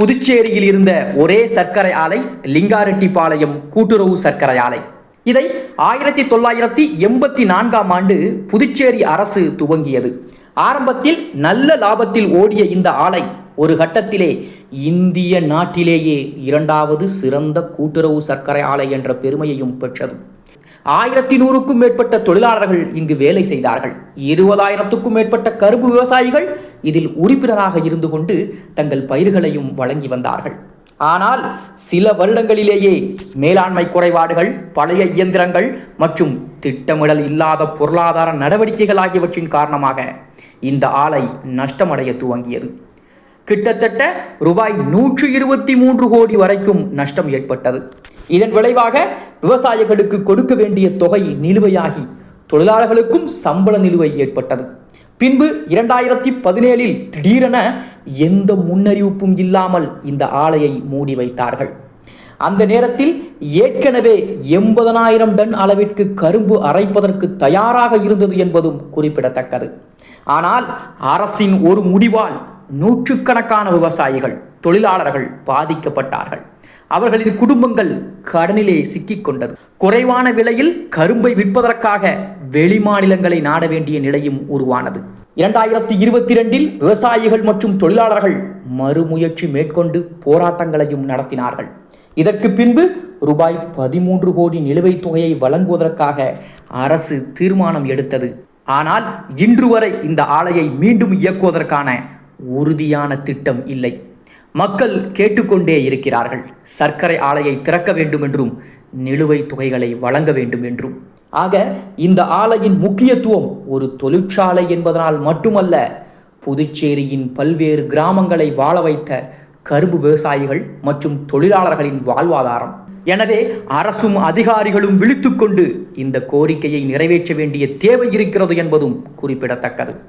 புதுச்சேரியில் இருந்த ஒரே சர்க்கரை ஆலை லிங்காரெட்டிப்பாளையம் கூட்டுறவு சர்க்கரை ஆலை. இதை ஆயிரத்தி தொள்ளாயிரத்தி எண்பத்தி நான்காம் ஆண்டு புதுச்சேரி அரசு துவங்கியது. ஆரம்பத்தில் நல்ல லாபத்தில் ஓடிய இந்த ஆலை ஒரு கட்டத்திலே இந்திய நாட்டிலேயே இரண்டாவது சிறந்த கூட்டுறவு சர்க்கரை ஆலை என்ற பெருமையையும் பெற்றது. ஆயிரத்தி நூறுக்கும் மேற்பட்ட தொழிலாளர்கள் இங்கு வேலை செய்தார்கள். இருபதாயிரத்துக்கும் மேற்பட்ட கரும்பு விவசாயிகள் இதில் உறுப்பினராக இருந்து கொண்டு தங்கள் பயிர்களையும் வழங்கி வந்தார்கள். ஆனால் சில வருடங்களிலேயே மேலாண்மை குறைபாடுகள் பழைய இயந்திரங்கள் மற்றும் திட்டமிடல் இல்லாத பொருளாதார நடவடிக்கைகள் ஆகியவற்றின் காரணமாக இந்த ஆலை நஷ்டமடைய துவங்கியது. கிட்டத்தட்ட ரூபாய் நூற்று இருபத்தி மூன்று கோடி வரைக்கும் நஷ்டம் ஏற்பட்டது. இதன் விளைவாக விவசாயிகளுக்கு கொடுக்க வேண்டிய தொகை நிலுவையாகி தொழிலாளர்களுக்கும் சம்பள நிலுவை ஏற்பட்டது. பின்பு இரண்டாயிரத்தி பதினேழில் திடீரென எந்த முன்னறிவிப்பும் இல்லாமல் இந்த ஆலையை மூடி வைத்தார்கள். அந்த நேரத்தில் ஏற்கனவே எண்பதனாயிரம் டன் அளவிற்கு கரும்பு அரைப்பதற்கு தயாராக இருந்தது என்பதும் குறிப்பிடத்தக்கது. ஆனால் அரசின் ஒரு முடிவால் நூற்றுக்கணக்கான விவசாயிகள் தொழிலாளர்கள் பாதிக்கப்பட்டார்கள். அவர்களின் குடும்பங்கள் கடனிலே சிக்கிக்கொண்டது குறைவான விலையில் கரும்பை விற்பதற்காக வெளிமாநிலங்களை நாட வேண்டிய நிலையும் உருவானது. இரண்டாயிரத்தி இருபத்தி ரெண்டில் விவசாயிகள் மற்றும் தொழிலாளர்கள் மறுமுயற்சி மேற்கொண்டு போராட்டங்களையும் நடத்தினார்கள். இதற்கு பின்பு ரூபாய் பதிமூன்று கோடி நிலுவைத் தொகையை வழங்குவதற்காக அரசு தீர்மானம் எடுத்தது. ஆனால் இன்று வரை இந்த ஆலையை மீண்டும் இயக்குவதற்கான உறுதியான திட்டம் இல்லை. மக்கள் கேட்டுக்கொண்டே இருக்கிறார்கள். சர்க்கரை ஆலையை திறக்க வேண்டும் என்றும் நிலுவைத் தொகைகளை வழங்க வேண்டும் என்றும். ஆக இந்த ஆலையின் முக்கியத்துவம் ஒரு தொழிற்சாலை என்பதனால் மட்டுமல்ல புதுச்சேரியின் பல்வேறு கிராமங்களை வாழ வைத்த கரும்பு விவசாயிகள் மற்றும் தொழிலாளர்களின் வாழ்வாதாரம். எனவே அரசும் அதிகாரிகளும் விழித்துக்கொண்டு இந்த கோரிக்கையை நிறைவேற்ற வேண்டிய தேவை இருக்கிறது என்பதும் குறிப்பிடத்தக்கது.